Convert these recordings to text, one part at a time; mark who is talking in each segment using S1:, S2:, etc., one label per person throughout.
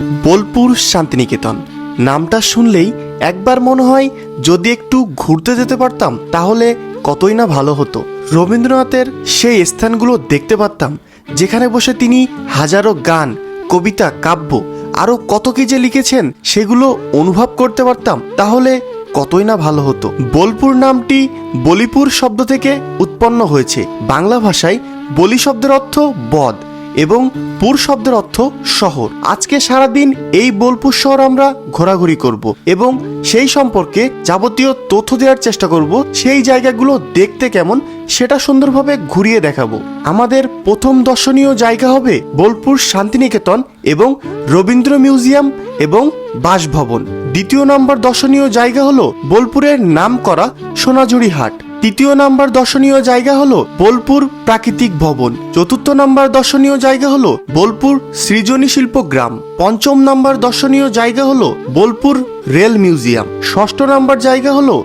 S1: বোলপুর শান্তিনিকেতন। নামটা শুনলেই একবার মনে হয় যদি একটু ঘুরতে যেতে পারতাম, তাহলে কতই না ভালো হতো। রবীন্দ্রনাথের সেই স্থানগুলো দেখতে পারতাম, যেখানে বসে তিনি হাজারো গান, কবিতা, কাব্য আরও কত কি যে লিখেছেন, সেগুলো অনুভব করতে পারতাম, তাহলে কতই না ভালো হতো। বোলপুর নামটি বলিপুর শব্দ থেকে উৎপন্ন হয়েছে। বাংলা ভাষায় বলি শব্দের অর্থ বদ এবং পুর শব্দের অর্থ শহর। আজকে সারাদিন এই বোলপুর শহর আমরা ঘোরাঘুরি করব এবং সেই সম্পর্কে যাবতীয় তথ্য দেওয়ার চেষ্টা করব। সেই জায়গাগুলো দেখতে কেমন, সেটা সুন্দরভাবে ঘুরিয়ে দেখাবো। আমাদের প্রথম দর্শনীয় জায়গা হবে বোলপুর শান্তিনিকেতন এবং রবীন্দ্র মিউজিয়াম এবং বাসভবন। দ্বিতীয় নম্বর দর্শনীয় জায়গা হলো বোলপুরের নাম করা সোনাঝুরি হাট। তৃতীয় নাম্বার দর্শনীয় জায়গা হলো বোলপুর প্রাকৃতিক ভবন। চতুর্থ নাম্বার দর্শনীয় জায়গা হলো বোলপুর সৃজনী শিল্প গ্রাম। পঞ্চম নাম্বার দর্শনীয় জায়গা হলো বোলপুর রেল মিউজিয়াম। ষষ্ঠ নাম্বার জায়গা হলো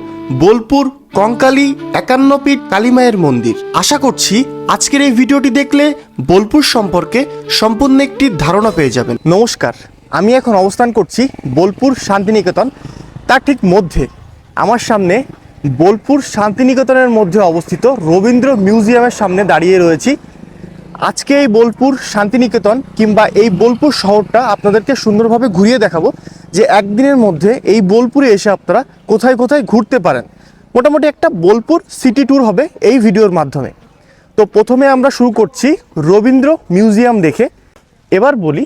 S1: বোলপুর কঙ্কালী একান্ন পীঠ কালীমায়ের মন্দির। আশা করছি আজকের এই ভিডিওটি দেখলে বোলপুর সম্পর্কে সম্পূর্ণ একটি ধারণা পেয়ে যাবেন। নমস্কার, আমি এখন অবস্থান করছি বোলপুর শান্তিনিকেতন। তার ঠিক মধ্যে, আমার সামনে বোলপুর শান্তিনিকেতনের মধ্যে অবস্থিত রবীন্দ্র মিউজিয়ামের সামনে দাঁড়িয়ে রয়েছি। আজকে এই বোলপুর শান্তিনিকেতন কিংবা এই বোলপুর শহরটা আপনাদেরকে সুন্দরভাবে ঘুরিয়ে দেখাবো যে একদিনের মধ্যে এই বোলপুরে এসে আপনারা কোথায় কোথায় ঘুরতে পারেন। মোটামুটি একটা বোলপুর সিটি ট্যুর হবে এই ভিডিওর মাধ্যমে। তো প্রথমে আমরা শুরু করছি রবীন্দ্র মিউজিয়াম দেখে। এবার বলি,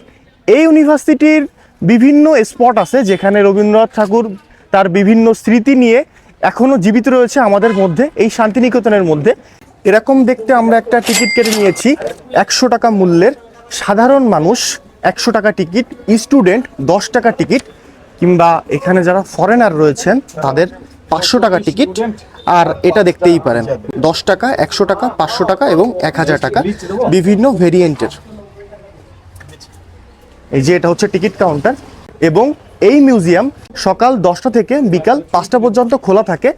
S1: এই ইউনিভার্সিটির বিভিন্ন স্পট আছে যেখানে রবীন্দ্রনাথ ঠাকুর তার বিভিন্ন স্মৃতি নিয়ে এখনও জীবিত রয়েছে আমাদের মধ্যে, এই শান্তিনিকেতনের মধ্যে। এরকম দেখতে আমরা একটা টিকিট কেটে নিয়েছি, একশো টাকা মূল্যের। সাধারণ মানুষ একশো টাকা টিকিট, স্টুডেন্ট দশ টাকা টিকিট, কিংবা এখানে যারা ফরেনার রয়েছেন, তাদের পাঁচশো টাকা টিকিট। আর এটা দেখতেই পারেন, দশ টাকা, একশো টাকা, পাঁচশো টাকা এবং এক হাজার টাকা বিভিন্ন ভেরিয়েন্টের এই যে এটা হচ্ছে টিকিট কাউন্টার এবং এই মিউজিয়াম সকাল দশটা থেকে বিকাল পাঁচটা পর্যন্ত খোলা থাকে।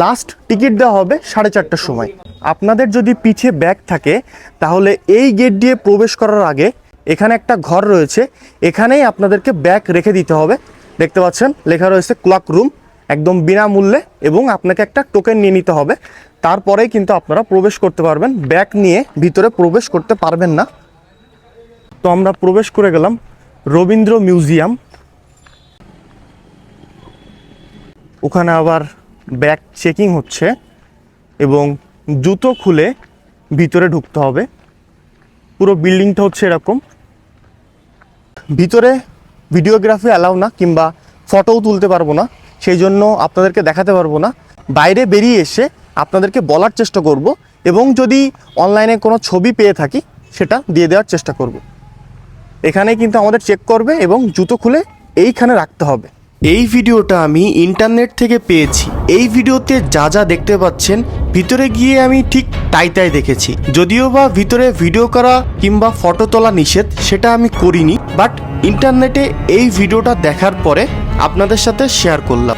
S1: লাস্ট টিকিট দেওয়া হবে সাড়ে চারটার সময়। আপনাদের যদি পিছে ব্যাগ থাকে, তাহলে এই গেট দিয়ে প্রবেশ করার আগে এখানে একটা ঘর রয়েছে। এখানেই আপনাদেরকে ব্যাগ রেখে দিতে হবে। দেখতে পাচ্ছেন, লেখা রয়েছে ক্লক রুম একদম বিনামূল্যে এবং আপনাকে একটা টোকেন নিয়ে নিতে হবে। তারপরেই কিন্তু আপনারা প্রবেশ করতে পারবেন। ব্যাগ নিয়ে ভিতরে প্রবেশ করতে পারবেন না। তো আমরা প্রবেশ করে গেলাম রবীন্দ্র মিউজিয়াম। ওখানে আবার ব্যাগ চেকিং হচ্ছে এবং জুতো খুলে ভিতরে ঢুকতে হবে। পুরো বিল্ডিংটা হচ্ছে এরকম। ভিতরে ভিডিওগ্রাফি অ্যালাউ না কিংবা ফটোও তুলতে পারব না, সেই জন্য আপনাদেরকে দেখাতে পারব না। বাইরে বেরিয়ে এসে আপনাদেরকে বলার চেষ্টা করব এবং যদি অনলাইনে কোনো ছবি পেয়ে থাকি, সেটা দিয়ে দেওয়ার চেষ্টা করব। এখানে কিন্তু আমাদের চেক করবে এবং জুতো খুলে এইখানে রাখতে হবে। এই ভিডিওটা আমি ইন্টারনেট থেকে পেয়েছি। এই ভিডিওতে যা যা দেখতে পাচ্ছেন, ভিতরে গিয়ে আমি ঠিক তাই তাই দেখেছি। যদিও বা ভিতরে ভিডিও করা কিংবা ফটো তোলা নিষেধ, সেটা আমি করিনি, বাট ইন্টারনেটে এই ভিডিওটা দেখার পরে আপনাদের সাথে শেয়ার করলাম।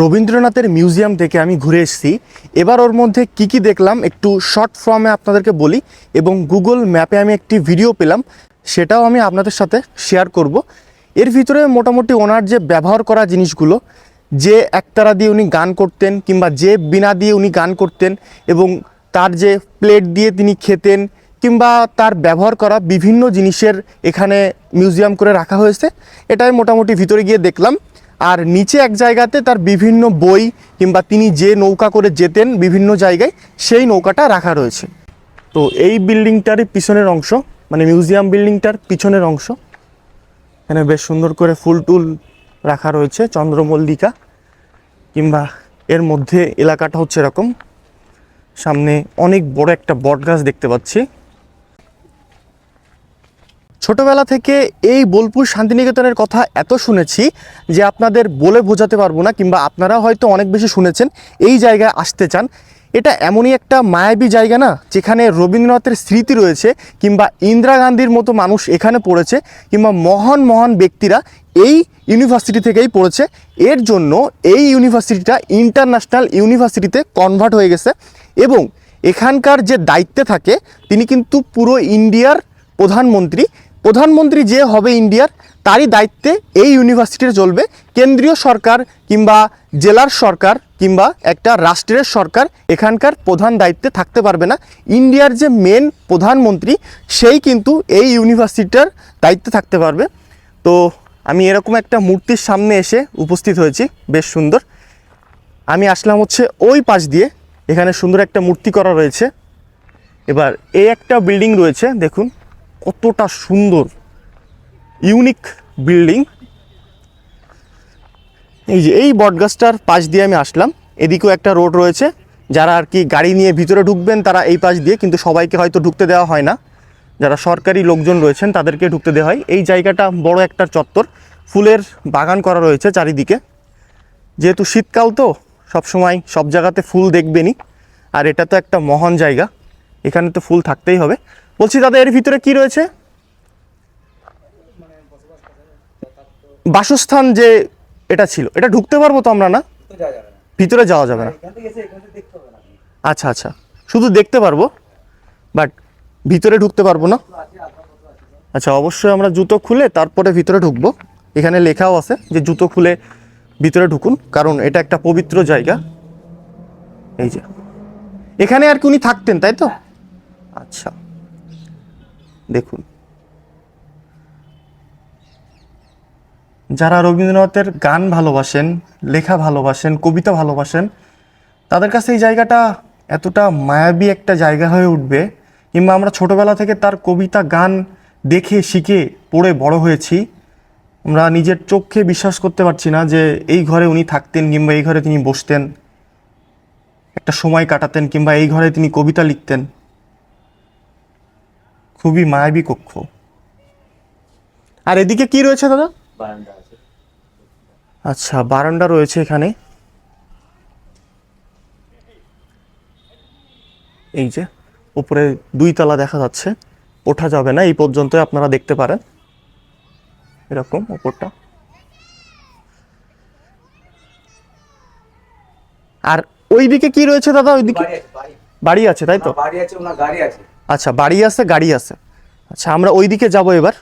S1: রবীন্দ্রনাথের মিউজিয়াম থেকে আমি ঘুরে এসেছি। এবার ওর মধ্যে কি কি দেখলাম একটু শর্ট ফর্মে আপনাদেরকে বলি এবং গুগল ম্যাপে আমি একটি ভিডিও পেলাম, সেটাও আমি আপনাদের সাথে শেয়ার করব। এর ভিতরে মোটামুটি ওনার যে ব্যবহার করা জিনিসগুলো, যে একতারা দিয়ে উনি গান করতেন কিংবা যে বিনা দিয়ে উনি গান করতেন এবং তার যে প্লেট দিয়ে তিনি খেতেন কিংবা তার ব্যবহার করা বিভিন্ন জিনিসের এখানে মিউজিয়াম করে রাখা হয়েছে, এটাই মোটামুটি ভিতরে গিয়ে দেখলাম। আর নিচে এক জায়গাতে তার বিভিন্ন বই কিংবা তিনি যে নৌকা করে যেতেন বিভিন্ন জায়গায়, সেই নৌকাটা রাখা রয়েছে। তো এই বিল্ডিংটারই পিছনের অংশ মানে মিউজিয়াম বিল্ডিংটার পিছনের অংশ। এখানে বেশ সুন্দর করে ফুল টুল রাখা রয়েছে চন্দ্রমল্লিকা, কিংবা এর মধ্যে এলাকাটা হচ্ছে এরকম। সামনে অনেক বড় একটা বট গাছ দেখতে পাচ্ছি। ছোটবেলা থেকে এই বোলপুর শান্তিনিকেতনের কথা এত শুনেছি যে আপনাদের বলে বোঝাতে পারব না, কিংবা আপনারা হয়তো অনেক বেশি শুনেছেন, এই জায়গায় আসতে চান। এটা এমনই একটা মায়াবী জায়গা না, যেখানে রবীন্দ্রনাথের স্মৃতি রয়েছে, কিংবা ইন্দিরা গান্ধীর মতো মানুষ এখানে পড়েছে, কিংবা মহান মহান ব্যক্তিরা এই ইউনিভার্সিটি থেকেই পড়েছে। এর জন্য এই ইউনিভার্সিটিটা ইন্টারন্যাশনাল ইউনিভার্সিটিতে কনভার্ট হয়ে গেছে এবং এখানকার যে দায়িত্বে থাকে, তিনি কিন্তু পুরো ইন্ডিয়ার প্রধানমন্ত্রী। প্রধানমন্ত্রী যে হবে ইন্ডিয়ার, তারই দায়িত্বে এই ইউনিভার্সিটিটা চলবে। কেন্দ্রীয় সরকার কিংবা জেলার সরকার কিংবা একটা রাষ্ট্রের সরকার এখানকার প্রধান দায়িত্বে থাকতে পারবে না। ইন্ডিয়ার যে মেন প্রধানমন্ত্রী, সেই কিন্তু এই ইউনিভার্সিটিটার দায়িত্বে থাকতে পারবে। তো আমি এরকম একটা মূর্তির সামনে এসে উপস্থিত হয়েছি, বেশ সুন্দর। আমি আসলাম হচ্ছে ওই পাশ দিয়ে, এখানে সুন্দর একটা মূর্তি করা রয়েছে। এবার এই একটা বিল্ডিং রয়েছে, দেখুন। কতটা সুন্দর ইউনিক বিল্ডিং এই যে, এই বটগাছটার পাশ দিয়ে আমি আসলাম। এদিকেও একটা রোড রয়েছে। যারা আর কি গাড়ি নিয়ে ভিতরে ঢুকবেন, তারা এই পাশ দিয়ে, কিন্তু সবাইকে হয়তো ঢুকতে দেওয়া হয় না। যারা সরকারি লোকজন রয়েছেন, তাদেরকে ঢুকতে দেওয়া হয়। এই জায়গাটা বড় একটা চত্বর। ফুলের বাগান করা রয়েছে চারিদিকে। যেহেতু শীতকাল তো সব সময় সব জায়গাতে ফুল দেখবেনই। আর এটা তো একটা মহান জায়গা। এখানে তো ফুল থাকতেই হবে। বলছি দাদা, এর ভিতরে কি রয়েছে? বাসস্থান যে এটা ছিল, এটা ঢুকতে পারব তো আমরা না? ভিতরে যাওয়া যাবে না। আচ্ছা আচ্ছা শুধু দেখতে পারব, বাট ভিতরে ঢুকতে পারব না। আচ্ছা অবশ্যই আমরা জুতো খুলে তারপরে ভিতরে ঢুকবো। এখানে লেখাও আছে যে জুতো খুলে ভিতরে ঢুকুন, কারণ এটা একটা পবিত্র জায়গা। এই যে। এখানে আর কি উনি থাকতেন, তাই তো? আচ্ছা। দেখুন। যারা রবীন্দ্রনাথের গান ভালোবাসেন, লেখা ভালোবাসেন, কবিতা ভালোবাসেন, তাদের কাছে এই জায়গাটা এতটা মায়াবী একটা জায়গা হয়ে উঠবে কিংবা আমরা ছোটবেলা থেকে তার কবিতা গান দেখে, শিখে পড়ে বড় হয়েছি। আমরা নিজের চোখে বিশ্বাস করতে পারছি না যে এই ঘরে উনি থাকতেন কিংবা এই ঘরে তিনি বসতেন, একটা সময় কাটাতেন কিংবা এই ঘরে তিনি কবিতা লিখতেন। খুবই মায়াবী কক্ষ। আর এদিকে কি রয়েছে দাদা? আচ্ছা বারান্দা রয়েছে এখানে। এই যে উপরে দুই তলা দেখা যাচ্ছে। ওঠা যাবে না এই পর্যন্ত আপনারা দেখতে পারেন। এরকম উপরটা আর ওইদিকে কি রয়েছে দাদা? ওইদিকে
S2: বাড়ি আছে বাড়ি।
S1: বাড়ি আছে তাই তো?
S2: বাড়ি আছে ওনার গাড়ি আছে।
S1: আচ্ছা বাড়ি আছে, গাড়ি আছে। আচ্ছা আমরা ওই দিকে যাব এবার।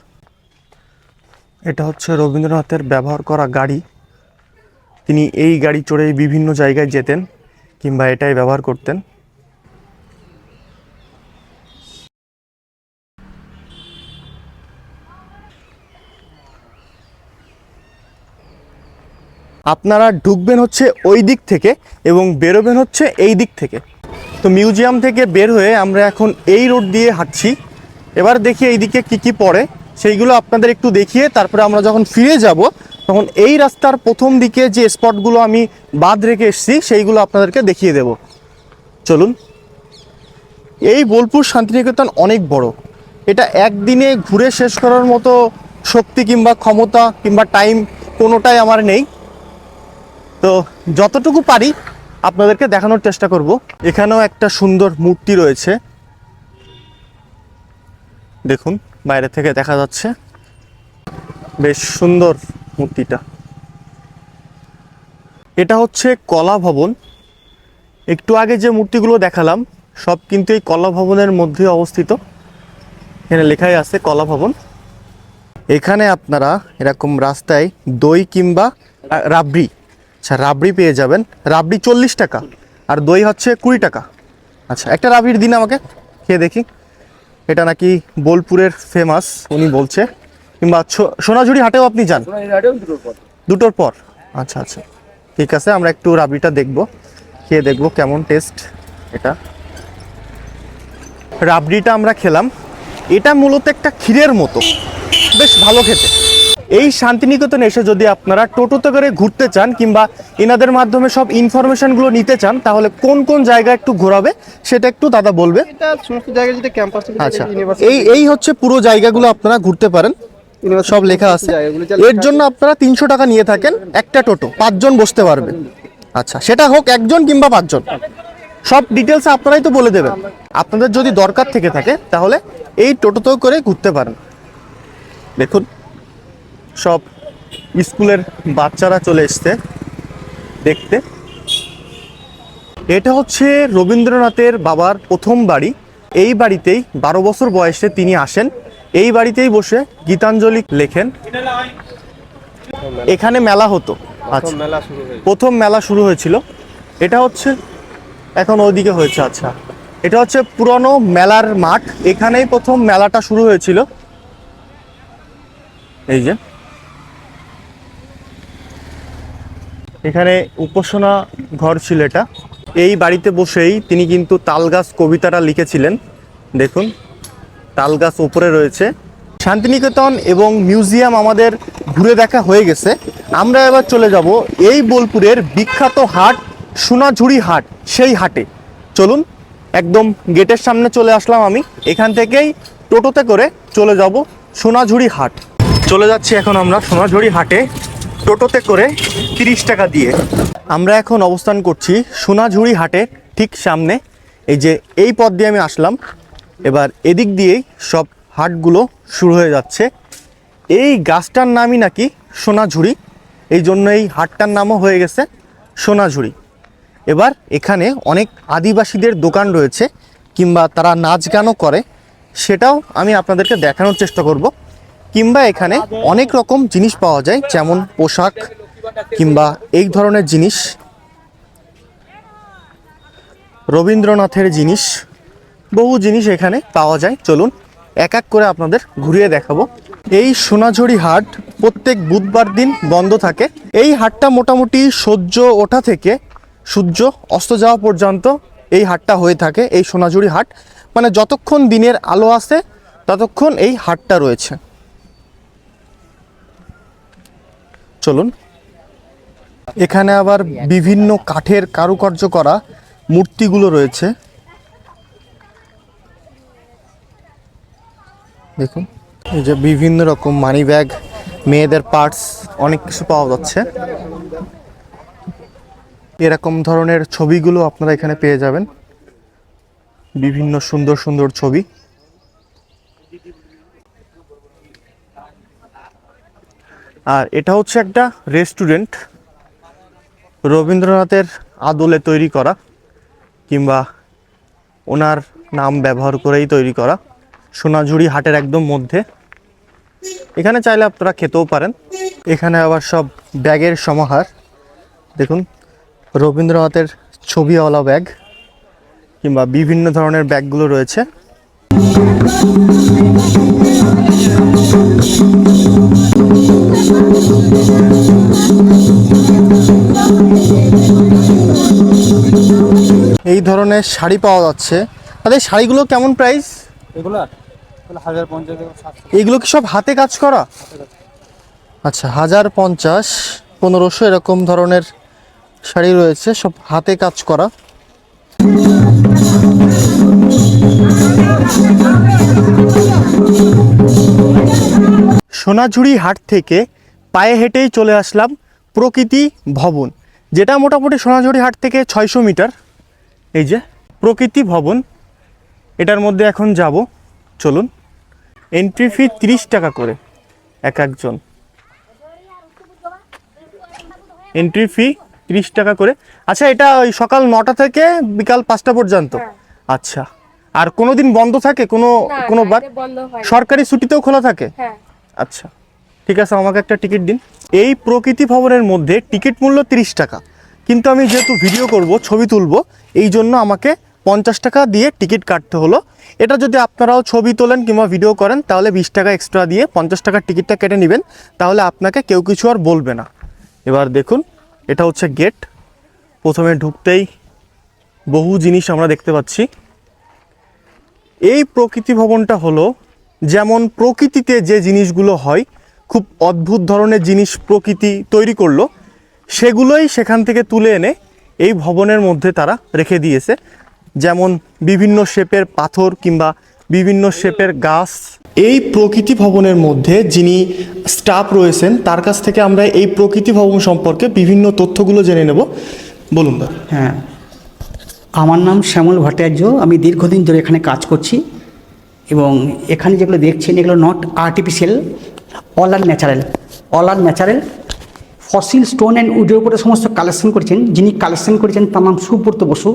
S1: এটা হচ্ছে রবীন্দ্রনাথের ব্যবহার করা গাড়ি। তিনি এই গাড়ি চড়ে বিভিন্ন জায়গায় যেতেন কিংবা এটাই ব্যবহার করতেন। আপনারা ঢুকবেন হচ্ছে ওই দিক থেকে এবং বেরোবেন হচ্ছে এই দিক থেকে। তো মিউজিয়াম থেকে বের হয়ে আমরা এখন এই রোড দিয়ে হাঁটছি। এবার দেখি এইদিকে কি কি পড়ে। সেইগুলো আপনাদের একটু দেখিয়ে তারপরে আমরা যখন ফিরে যাব, তখন এই রাস্তার প্রথম দিকে যে স্পটগুলো আমি বাদ রেখে এসেছি, সেইগুলো আপনাদেরকে দেখিয়ে দেব। চলুন। এই বোলপুর শান্তিনিকেতন অনেক বড়। এটা একদিনে ঘুরে শেষ করার মতো শক্তি কিংবা ক্ষমতা কিংবা টাইম কোনোটাই আমার নেই। তো যতটুকু পারি আপনাদেরকে দেখানোর চেষ্টা করব। এখানেও একটা সুন্দর মূর্তি রয়েছে। দেখুন, বাইরে থেকে দেখা যাচ্ছে। বেশ সুন্দর মূর্তিটা। এটা হচ্ছে কলা ভবন। একটু আগে যে মূর্তিগুলো দেখালাম, সব কিন্তু এই কলা ভবনের মধ্যে অবস্থিত। এখানে লেখাই আছে কলা ভবন। এখানে আপনারা এরকম রাস্তায় দই কিংবা রাবড়ি আচ্ছা রাবড়ি পেয়ে যাবেন। রাবড়ি চল্লিশ টাকা আর দই হচ্ছে কুড়ি টাকা। আচ্ছা একটা রাবড়ির দিন আমাকে খেয়ে দেখি। এটা নাকি বোলপুরের ফেমাস উনি বলছে। কিংবা সোনাঝুরি হাটেও আপনি যান।
S2: দুটোর পর।
S1: আচ্ছা আচ্ছা। ঠিক আছে আমরা একটু রাবড়িটা দেখব। খেয়ে দেখব কেমন টেস্ট এটা। রাবড়িটা আমরা খেলাম। এটা মূলত একটা ক্ষীরের মতো। বেশ ভালো খেতে। এই শান্তিনিকেতন এসে যদি আপনারা টোটোতে করে ঘুরতে চান কিংবা এনাদের মাধ্যমে সব ইনফরমেশনগুলো নিতে চান তাহলে কোন কোন জায়গা একটু ঘোরাবে সেটা একটু দাদা বলবে। আচ্ছা এই এই হচ্ছে পুরো জায়গাগুলো আপনারা ঘুরতে পারেন। সব লেখা আছে। এর জন্য আপনারা তিনশো টাকা নিয়ে থাকেন একটা টোটো পাঁচজন বসতে পারবে। আচ্ছা সেটা হোক একজন কিংবা পাঁচজন। সব ডিটেলস আপনারাই তো বলে দেবেন। আপনাদের যদি দরকার থেকে থাকে তাহলে এই টোটোতেও করে ঘুরতে পারেন। দেখুন। সব স্কুলের বাচ্চারা চলে এসছে দেখতে। এটা হচ্ছে রবীন্দ্রনাথের বাবার প্রথম বাড়ি। এই বাড়িতেই বারো বছর বয়সে তিনি আসেন। এই বাড়িতেই বসে গীতাঞ্জলি লেখেন। এখানে মেলা হতো। আচ্ছা।
S3: মেলা শুরু
S1: প্রথম মেলা শুরু হয়েছিল। এটা হচ্ছে এখন ওইদিকে হয়েছে আচ্ছা। এটা হচ্ছে পুরনো মেলার মাঠ। এখানেই প্রথম মেলাটা শুরু হয়েছিল। এই যে। এখানে উপাসনা ঘর ছিল এটা। এই বাড়িতে বসেই তিনি কিন্তু তালগাছ কবিতাটা লিখেছিলেন। দেখুন, তালগাছ ওপরে রয়েছে। শান্তিনিকেতন এবং মিউজিয়াম আমাদের ঘুরে দেখা হয়ে গেছে। আমরা এবার চলে যাব এই বোলপুরের বিখ্যাত হাট, সোনাঝুরি হাট, সেই হাটে। চলুন, একদম গেটের সামনে চলে আসলাম আমি। এখান থেকেই টোটোতে করে চলে যাব সোনাঝুরি হাট। চলে যাচ্ছি এখন আমরা সোনাঝুরি হাটে। টোটোতে করে তিরিশ টাকা দিয়ে। আমরা এখন অবস্থান করছি সোনাঝুরি হাটে, ঠিক সামনে। এই যে এই পথ দিয়ে আমি আসলাম। এবার এদিক দিয়েই সব হাটগুলো শুরু হয়ে যাচ্ছে। এই গাছটার নামই নাকি সোনাঝুরি। এই জন্য এই হাটটার নামও হয়ে গেছে সোনাঝুরি। এবার এখানে অনেক আদিবাসীদের দোকান রয়েছে, কিংবা তারা নাচ গানও করে। সেটাও আমি আপনাদেরকে দেখানোর চেষ্টা করব। কিংবা এখানে অনেক রকম জিনিস পাওয়া যায়, যেমন পোশাক কিংবা এই ধরনের জিনিস। রবীন্দ্রনাথের জিনিস, বহু জিনিস এখানে পাওয়া যায়। চলুন এক এক করে আপনাদের ঘুরিয়ে দেখাবো। এই সোনাঝুরি হাট প্রত্যেক বুধবার দিন বন্ধ থাকে। এই হাটটা মোটামুটি সূর্য ওঠা থেকে সূর্য অস্ত যাওয়া পর্যন্ত এই হাটটা হয়ে থাকে, এই সোনাঝুরি হাট। মানে যতক্ষণ দিনের আলো আসে, ততক্ষণ এই হাটটা রয়েছে। চলুন। এখানে আবার বিভিন্ন কাঠের কারুকার্য করা মূর্তিগুলো রয়েছে। দেখুন, এই যে বিভিন্ন রকম মানি ব্যাগ মেয়েদের পার্টস অনেক কিছু পাওয়া যাচ্ছে। এরকম ধরনের ছবিগুলো আপনারা এখানে পেয়ে যাবেন। বিভিন্ন সুন্দর সুন্দর ছবি। আর এটা হচ্ছে একটা রেস্টুরেন্ট রবীন্দ্রনাথের আদলে তৈরি করা, কিংবা ওনার নাম ব্যবহার করেই তৈরি করা, সোনাঝুরি হাটের একদম মধ্যে। এখানে চাইলে আপনারা খেতেও পারেন। এখানে আবার সব ব্যাগের সমাহার। দেখুন, রবীন্দ্রনাথের ছবিওয়ালা ব্যাগ, কিংবা বিভিন্ন ধরনের ব্যাগগুলো রয়েছে। ধরনের শাড়ি পাওয়া যাচ্ছে। এই শাড়িগুলো কেমন প্রাইস
S3: এগুলো হাজার পঞ্চাশ
S1: কি সব হাতে কাজ করা? আচ্ছা হাজার পঞ্চাশ পনেরোশো এরকম ধরনের শাড়ি রয়েছে সব হাতে কাজ করা। সোনাঝুরি হাট থেকে পায়ে হেঁটেই চলে আসলাম প্রকৃতি ভবন যেটা মোটামুটি সোনাঝুরি হাট থেকে ছয়শো মিটার। এই যে প্রকৃতি ভবন এটার মধ্যে এখন যাব। চলুন এন্ট্রি ফি তিরিশ টাকা করে এক একজন। এন্ট্রি ফি তিরিশ টাকা করে। আচ্ছা এটা ওই সকাল নটা থেকে বিকাল পাঁচটা পর্যন্ত? আচ্ছা আর কোনো দিন বন্ধ থাকে? কোনো কোনো বার?
S4: হয়।
S1: সরকারি ছুটিতেও খোলা থাকে?
S4: হ্যাঁ।
S1: আচ্ছা ঠিক আছে আমাকে একটা টিকিট দিন। এই প্রকৃতি ভবনের মধ্যে টিকিট মূল্য তিরিশ টাকা। কিন্তু আমি যেহেতু ভিডিও করব, ছবি তুলব, এই জন্য আমাকে পঞ্চাশ টাকা দিয়ে টিকিট কাটতে হলো। এটা যদি আপনারাও ছবি তোলেন কিংবা ভিডিও করেন, তাহলে বিশ টাকা এক্সট্রা দিয়ে পঞ্চাশ টাকার টিকিটটা কেটে নেবেন। তাহলে আপনাকে কেউ কিছু আর বলবে না। এবার দেখুন, এটা হচ্ছে গেট প্রথমে ঢুকতেই বহু জিনিস আমরা দেখতে পাচ্ছি। এই প্রকৃতি ভবনটা হলো যেমন প্রকৃতিতে যে জিনিসগুলো হয়, খুব অদ্ভুত ধরনের জিনিস প্রকৃতি তৈরি করল। সেগুলোই সেখান থেকে তুলে এনে এই ভবনের মধ্যে তারা রেখে দিয়েছে। যেমন বিভিন্ন শেপের পাথর কিংবা বিভিন্ন শেপের গাছ। এই প্রকৃতি ভবনের মধ্যে যিনি স্টাফ রয়েছেন তার কাছ থেকে আমরা এই প্রকৃতি ভবন সম্পর্কে বিভিন্ন তথ্যগুলো জেনে নেব। বলুন দা
S4: হ্যাঁ। আমার নাম শ্যামল ভট্টাচার্য। আমি দীর্ঘদিন ধরে এখানে কাজ করছি এবং এখানে যেগুলো দেখছেন এগুলো not artificial all are natural all are natural fossil stone and উডের উপরে সমস্ত কালেকশন করেছেন, যিনি কালেকশন করেছেন তার নাম সুব্রত বসু।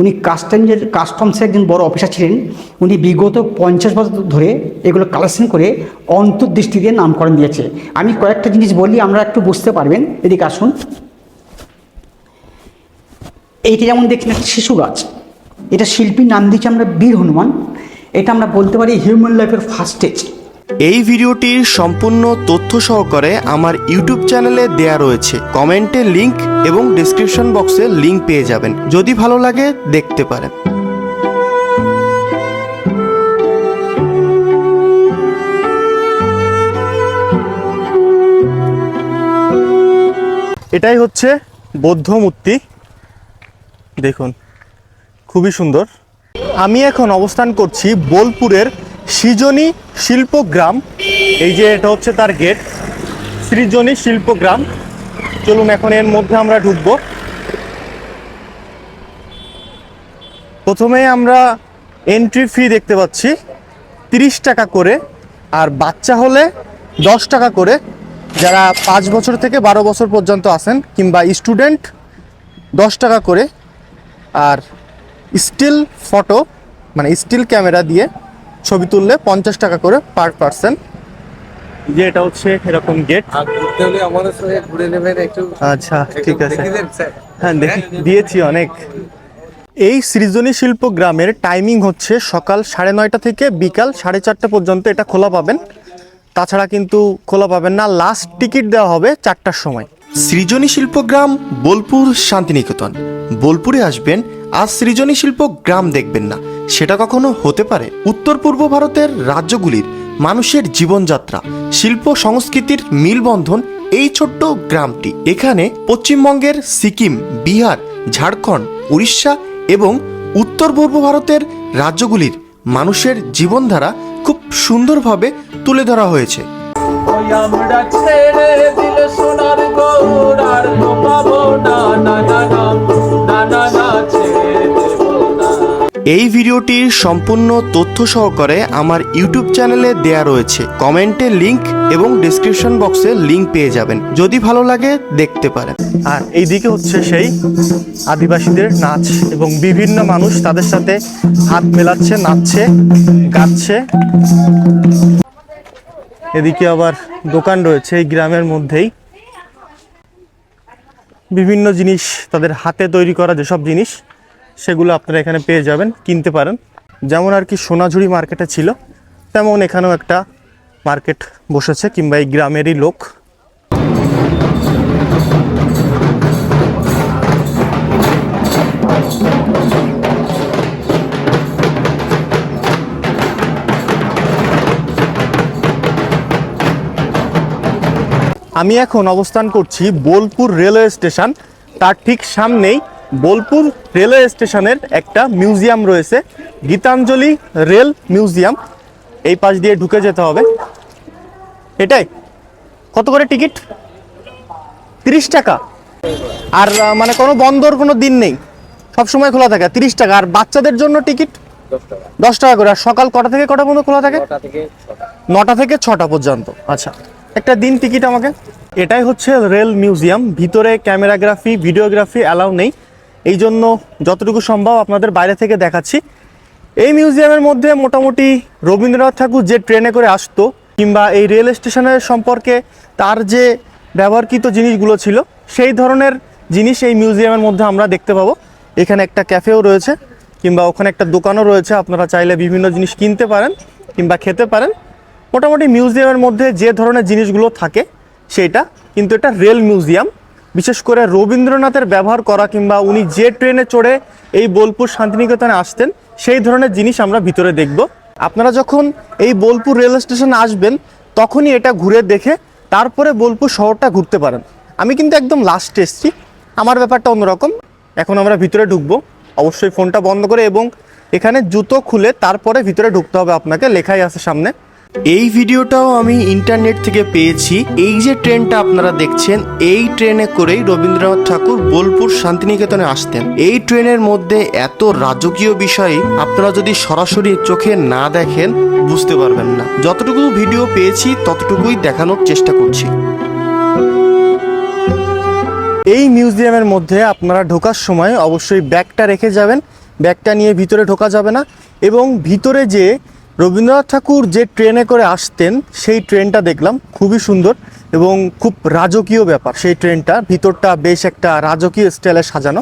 S4: উনি কাস্টমসের কাস্টমসের একজন বড় অফিসার ছিলেন। উনি বিগত পঞ্চাশ বছর ধরে এগুলো কালেকশন করে অন্তর্দৃষ্টি দিয়ে নামকরণ দিয়েছে। আমি কয়েকটা জিনিস বলি আমরা একটু বুঝতে পারবেন। এদিকে আসুন। এইটা যেমন দেখছেন, একটা শিশু গাছ। এটা শিল্পীর নাম দিয়েছি আমরা বীর হনুমান। এটা আমরা বলতে পারি হিউম্যান লাইফের ফার্স্ট স্টেজ।
S1: এই ভিডিওটির সম্পূর্ণ তথ্য সহকারে আমার ইউটিউব চ্যানেলে দেয়া রয়েছে। কমেন্টে লিংক এবং ডিসক্রিপশন বক্সে লিংক পেয়ে যাবেন। যদি ভালো লাগে, দেখতে পারেন। এটাই হচ্ছে বৌদ্ধ মূর্তি। দেখুন, খুবই সুন্দর। আমি এখন অবস্থান করছি বোলপুরের সৃজনী শিল্পগ্রাম। এই যে এটা হচ্ছে তার গেট। সৃজনী শিল্পগ্রাম। চলুন এখন এর মধ্যে আমরা ঢুকবো। প্রথমে আমরা এন্ট্রি ফি দেখতে পাচ্ছি। তিরিশ টাকা করে। আর বাচ্চা হলে দশ টাকা করে। যারা পাঁচ বছর থেকে বারো বছর পর্যন্ত আছেন কিংবা স্টুডেন্ট দশ টাকা করে। আর স্টিল ফটো মানে স্টিল ক্যামেরা দিয়ে ছবি তুললে পঞ্চাশ টাকা করে পার পার্সন। যে এটা হচ্ছে এরকম গেট
S2: আর ঘুরতে হলে আমাদের সঙ্গে ঘুরে নেবেন একটু।
S1: আচ্ছা ঠিক আছে। হ্যাঁ দেখি দিয়েছি অনেক। এই সৃজনী শিল্প গ্রামের টাইমিং হচ্ছে সকাল সাড়ে নয়টা থেকে বিকাল সাড়ে চারটা পর্যন্ত এটা খোলা পাবেন। তাছাড়া কিন্তু খোলা পাবেন না লাস্ট টিকিট দেওয়া হবে চারটার সময়। সৃজনী শিল্পগ্রাম বোলপুর শান্তিনিকেতন। বোলপুরে আসবেন আর সৃজনী শিল্প গ্রাম দেখবেন না। সেটা কখনো হতে পারে। উত্তর পূর্ব ভারতের রাজ্যগুলির মানুষের জীবনযাত্রা, শিল্প সংস্কৃতির মিলবন্ধন এই ছোট্ট গ্রামটি। এখানে পশ্চিমবঙ্গের সিকিম, বিহার, ঝাড়খণ্ড, উড়িষ্যা এবং উত্তর পূর্ব ভারতের রাজ্যগুলির মানুষের জীবনধারা খুব সুন্দরভাবে তুলে ধরা হয়েছে। এই ভিডিওটির সম্পূর্ণ তথ্য সহকারে আমার ইউটিউব চ্যানেলে দেয়া রয়েছে। কমেন্টে লিংক এবং ডিসক্রিপশন বক্সে লিংক পেয়ে যাবেন। যদি ভালো লাগে, দেখতে পারেন। আর এইদিকে হচ্ছে সেই আদিবাসীদের নাচ এবং বিভিন্ন মানুষ তাদের সাথে হাত মেলাচ্ছে, নাচছে, গাচ্ছে। এদিকে আবার দোকান রয়েছে এই গ্রামের মধ্যেই। বিভিন্ন জিনিস তাদের হাতে তৈরি করা যেসব জিনিস সেগুলো আপনারা এখানে পেয়ে যাবেন, কিনতে পারেন। যেমন আর কি সোনাঝুরি মার্কেটে ছিল, তেমন এখানেও একটা মার্কেট বসেছে কিংবা এই গ্রামেরই লোক। আমি এখন অবস্থান করছি বোলপুর রেলওয়ে স্টেশন, তার ঠিক সামনেই বোলপুর রেলওয়ে স্টেশনের একটা মিউজিয়াম রয়েছে। Gitanjali rail museum. এই পাশ দিয়ে ঢুকে যেতে হবে। এটাই। কত করে টিকিট? তিরিশ টাকা। আর মানে কোনো বন্দর কোনো দিন নেই। সব সময় খোলা থাকে। তিরিশ টাকা। আর বাচ্চাদের জন্য টিকিট?
S2: দশ টাকা।
S1: করে। আর সকাল কটা থেকে কটা পর্যন্ত খোলা থাকে? নটা থেকে ছটা পর্যন্ত। আচ্ছা। একটা দিন টিকিট আমাকে। এটাই হচ্ছে রেল মিউজিয়াম। ভিতরে ক্যামেরাগ্রাফি ভিডিওগ্রাফি অ্যালাউ নেই। এই জন্য যতটুকু সম্ভব আপনাদের বাইরে থেকে দেখাচ্ছি। এই মিউজিয়ামের মধ্যে মোটামুটি রবীন্দ্রনাথ ঠাকুর যে ট্রেনে করে আসতো কিংবা এই রেল স্টেশনের সম্পর্কে তার যে ব্যবহারকৃত জিনিসগুলো ছিল, সেই ধরনের জিনিস এই মিউজিয়ামের মধ্যে আমরা দেখতে পাবো। এখানে একটা ক্যাফেও রয়েছে কিংবা ওখানে একটা দোকানও রয়েছে, আপনারা চাইলে বিভিন্ন জিনিস কিনতে পারেন কিংবা খেতে পারেন। মোটামুটি মিউজিয়ামের মধ্যে যে ধরনের জিনিসগুলো থাকে সেটা কিন্তু এটা রেল মিউজিয়াম। বিশেষ করে রবীন্দ্রনাথের ব্যবহার করা কিংবা উনি যে ট্রেনে চড়ে এই বোলপুর শান্তিনিকেতনে আসতেন, সেই ধরনের জিনিস আমরা ভিতরে দেখব। আপনারা যখন এই বোলপুর রেল স্টেশনে আসবেন, তখনই এটা ঘুরে দেখে
S3: তারপরে বোলপুর শহরটা ঘুরতে পারেন। আমি কিন্তু একদম লাস্টে এসেছি। আমার ব্যাপারটা অন্যরকম। এখন আমরা ভিতরে ঢুকবো। অবশ্যই ফোনটা বন্ধ করে এবং এখানে জুতো খুলে তারপরে ভিতরে ঢুকতে হবে আপনাকে। লেখাই আছে সামনে।
S1: এই ভিডিওটাও আমি ইন্টারনেট থেকে পেয়েছি। এই যে ট্রেনটা আপনারা দেখছেন, এই ট্রেনে করেই রবীন্দ্রনাথ ঠাকুর বোলপুর শান্তিনিকেতনে আসতেন। এই ট্রেনের মধ্যে এত রাজকীয় বিষয়, আপনারা যদি সরাসরি চোখে না দেখেন, বুঝতে পারবেন না। যতটুকু ভিডিও পেয়েছি, ততটুকুই দেখানোর চেষ্টা করছি।
S3: এই মিউজিয়ামের মধ্যে আপনারা ঢোকার সময় অবশ্যই ব্যাগটা রেখে যাবেন। ব্যাগটা নিয়ে ভিতরে ঢোকা যাবে না। এবং ভিতরে যে রবীন্দ্রনাথ ঠাকুর যে ট্রেনে করে আসতেন, সেই ট্রেনটা দেখলাম, খুবই সুন্দর এবং খুব রাজকীয় ব্যাপার। সেই ট্রেনটা, ভিতরটা বেশ একটা রাজকীয় স্টাইলে সাজানো।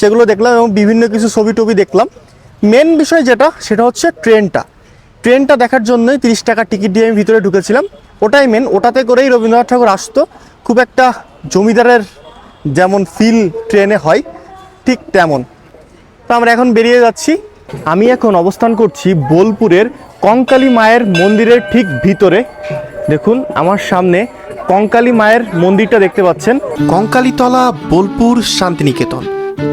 S3: সেগুলো দেখলাম এবং বিভিন্ন কিছু ছবি টবি দেখলাম। মেন বিষয় যেটা, সেটা হচ্ছে ট্রেনটা। ট্রেনটা দেখার জন্যই তিরিশ টাকা টিকিট দিয়ে আমি ভিতরে ঢুকেছিলাম। ওটাই মেন ওটাতে করেই রবীন্দ্রনাথ ঠাকুর আসতো। খুব একটা জমিদারের যেমন ফিল ট্রেনে হয়, ঠিক তেমন। তো আমরা এখন বেরিয়ে যাচ্ছি। আমি এখন অবস্থান করছি বোলপুরের কঙ্কালী মায়ের মন্দিরের ঠিক ভিতরে। দেখুন, আমার সামনে কঙ্কালী মায়ের মন্দিরটা দেখতে পাচ্ছেন।
S1: কঙ্কালীতলা বোলপুর শান্তিনিকেতন।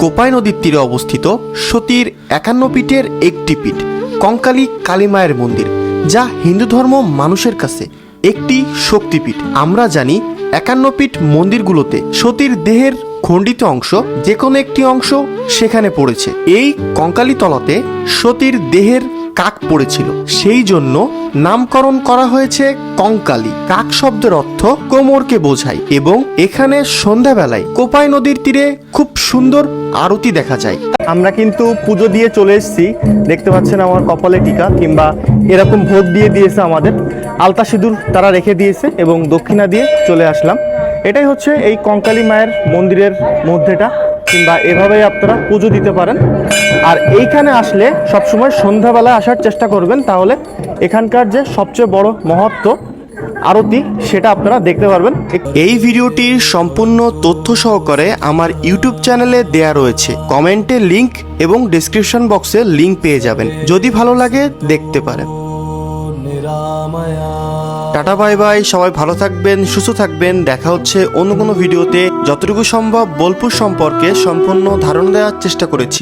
S1: কোপাই নদীর তীরে অবস্থিত সতীর একান্ন পীঠের একটি পীঠ, কঙ্কালী কালী মায়ের মন্দির, যা হিন্দু ধর্ম মানুষের কাছে একটি শক্তিপীঠ। আমরা জানি, একান্ন পীঠ মন্দিরগুলোতে সতীর দেহের খণ্ডিত অংশ যে কোনো একটি অংশ সেখানে পড়েছে। এই কঙ্কালীতলাতে সতীর দেহের কাক পড়েছিল। সেই জন্য নামকরণ করা হয়েছে কঙ্কালী। কাক শব্দের অর্থ কোমরকে বোঝায় এবং এখানে সন্ধ্যাবেলায় কোপাই নদীর তীরে খুব সুন্দর আরতি দেখা যায়।
S3: আমরা কিন্তু পুজো দিয়ে চলে এসেছি। দেখতে পাচ্ছেন আমার কপালে টিকা কিংবা এরকম ভোগ দিয়ে দিয়েছে আমাদের। আলতা সিঁদুর তারা রেখে দিয়েছে এবং দক্ষিণা দিয়ে চলে আসলাম। এটাই হচ্ছে এই কঙ্কালী মায়ের মন্দিরের মধ্যেটা কিংবা এভাবেই আপনারা পুজো দিতে পারেন। আর এইখানে আসলে সবসময় সন্ধ্যাবেলায় আসার চেষ্টা করবেন তাহলে এখানকার যে সবচেয়ে বড় মহত্ব আরতি সেটা আপনারা দেখতে পারবেন।
S1: এই ভিডিওটির সম্পূর্ণ তথ্য সহকারে আমার ইউটিউব চ্যানেলে দেয়া রয়েছে। কমেন্টে লিংক এবং ডেসক্রিপশন বক্সে লিংক পেয়ে যাবেন যদি ভালো লাগে দেখতে পারেন। Tata, bye bye. সবাই ভালো থাকবেন, সুস্থ থাকবেন। দেখা হচ্ছে অন্য কোনো ভিডিওতে। যতটুকু সম্ভব বোলপুর সম্পর্কে সম্পূর্ণ ধারণা দেওয়ার চেষ্টা করেছি।